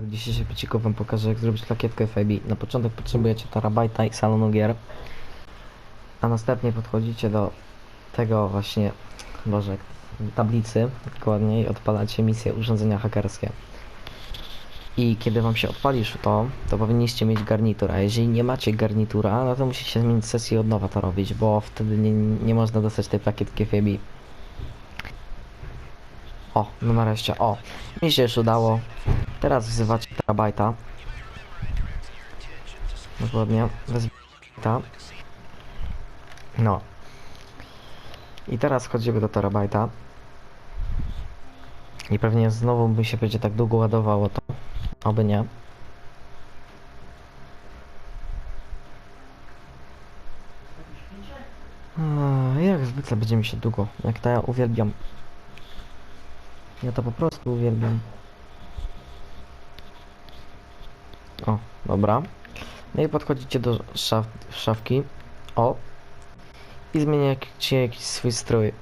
W dzisiejszym wyciku wam pokażę jak zrobić plakietkę FIB. Na początek potrzebujecie terabajta i salonu gier. A następnie podchodzicie do tego właśnie, boże, tablicy, dokładniej odpalacie misję urządzenia hakerskie. I kiedy wam się odpali już to, to powinniście mieć garnitur, a jeżeli nie macie garnitura, no to musicie zmienić sesję i od nowa to robić, bo wtedy nie, nie można dostać tej plakietki FIB. O, no nareszcie, o, mi się już udało. Teraz wzywacie terabajta. Dokładnie, wezwita. No. I teraz wchodzimy do terabajta. I pewnie znowu mi się będzie tak długo ładowało to. Oby nie. Jak zwykle będzie mi się długo. Jak to ja uwielbiam. Ja to po prostu uwielbiam. O, dobra. No i podchodzicie do szaf szafki. O. I zmieniacie jakiś swój strój.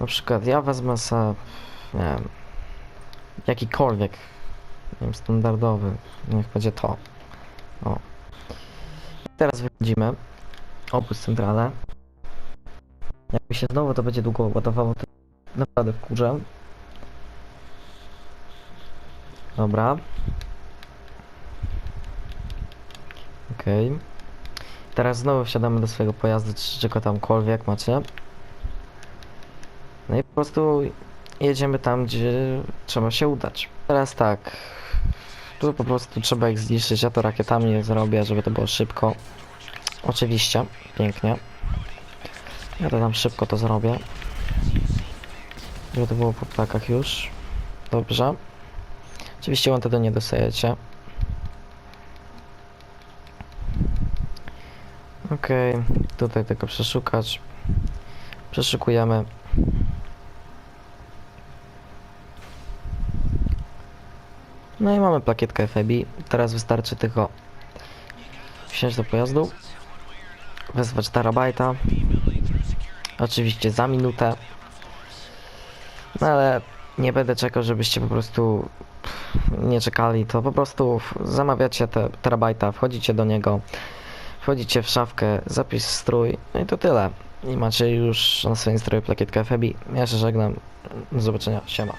Na przykład ja wezmę sobie, nie wiem, jakikolwiek, nie wiem, standardowy, niech będzie to. O. Teraz wychodzimy. Opuść centralę. Jakby się znowu to będzie długo ładowało, to naprawdę wkurzę. Dobra. Okej. Teraz znowu wsiadamy do swojego pojazdu, czy czego tamkolwiek macie. No i po prostu jedziemy tam, gdzie trzeba się udać. Teraz tak. Tu po prostu trzeba ich zniszczyć. Ja to rakietami zrobię, żeby to było szybko. Oczywiście. Pięknie. Ja to tam szybko to zrobię. Żeby to było po ptakach już. Dobrze. Oczywiście ładnie tego nie dostajecie. Okej, tutaj tylko przeszukać. Przeszukujemy. No i mamy plakietkę FIB. Teraz wystarczy tylko wsiąść do pojazdu, wezwać terabajta. Oczywiście za minutę. No ale nie będę czekał, żebyście po prostu nie czekali. To po prostu zamawiacie te terabajta, wchodzicie do niego, wchodzicie w szafkę, zapis strój, no i to tyle. I macie już na swoim stroju plakietkę FIB. Ja się żegnam. Do zobaczenia. Siema.